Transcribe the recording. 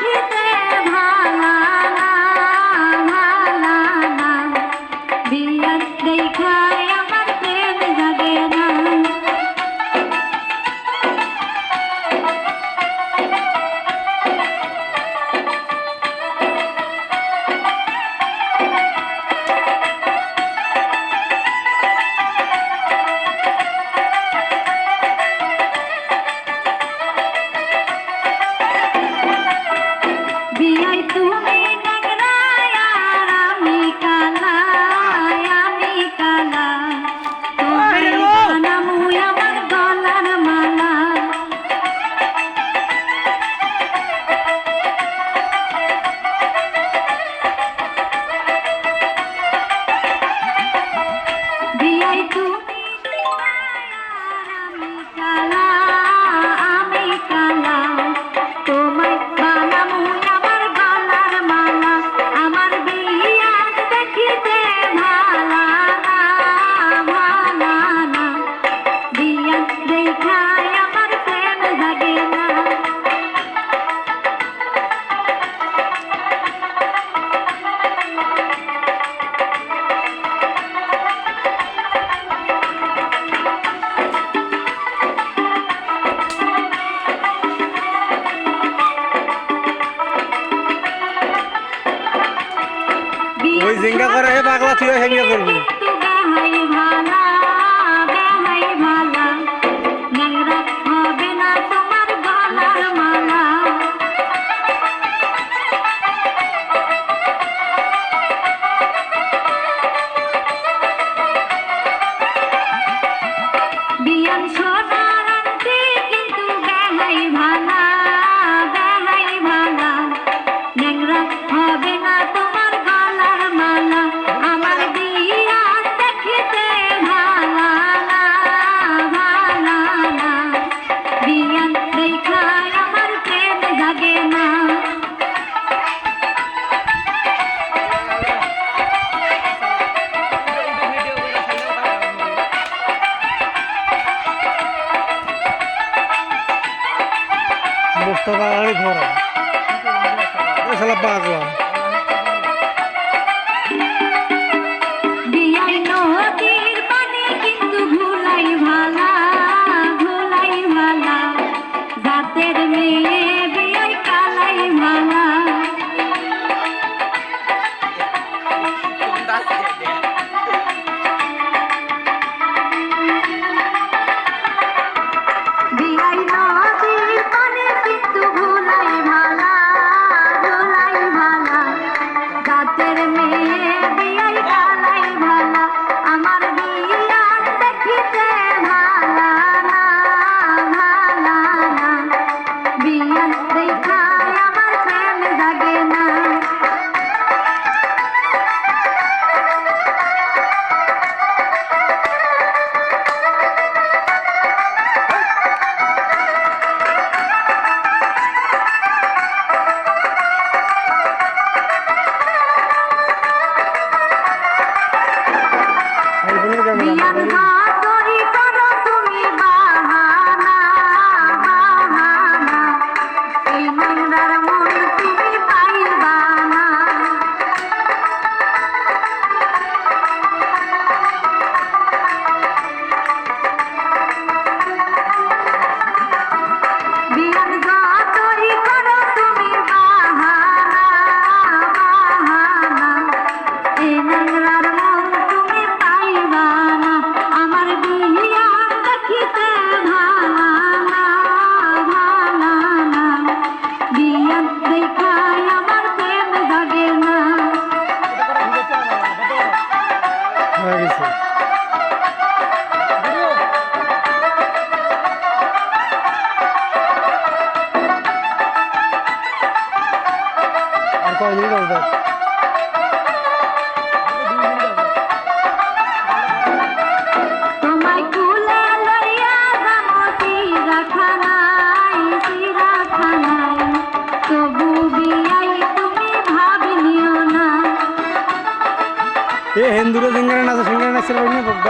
খেতে তুই হেঙ্গে করবি। রাস্তা ঘর শালা পাগলা। আসবে ఏ హిందూ సింగరేణ సింగరేణ సిరవడిని పొగ్గ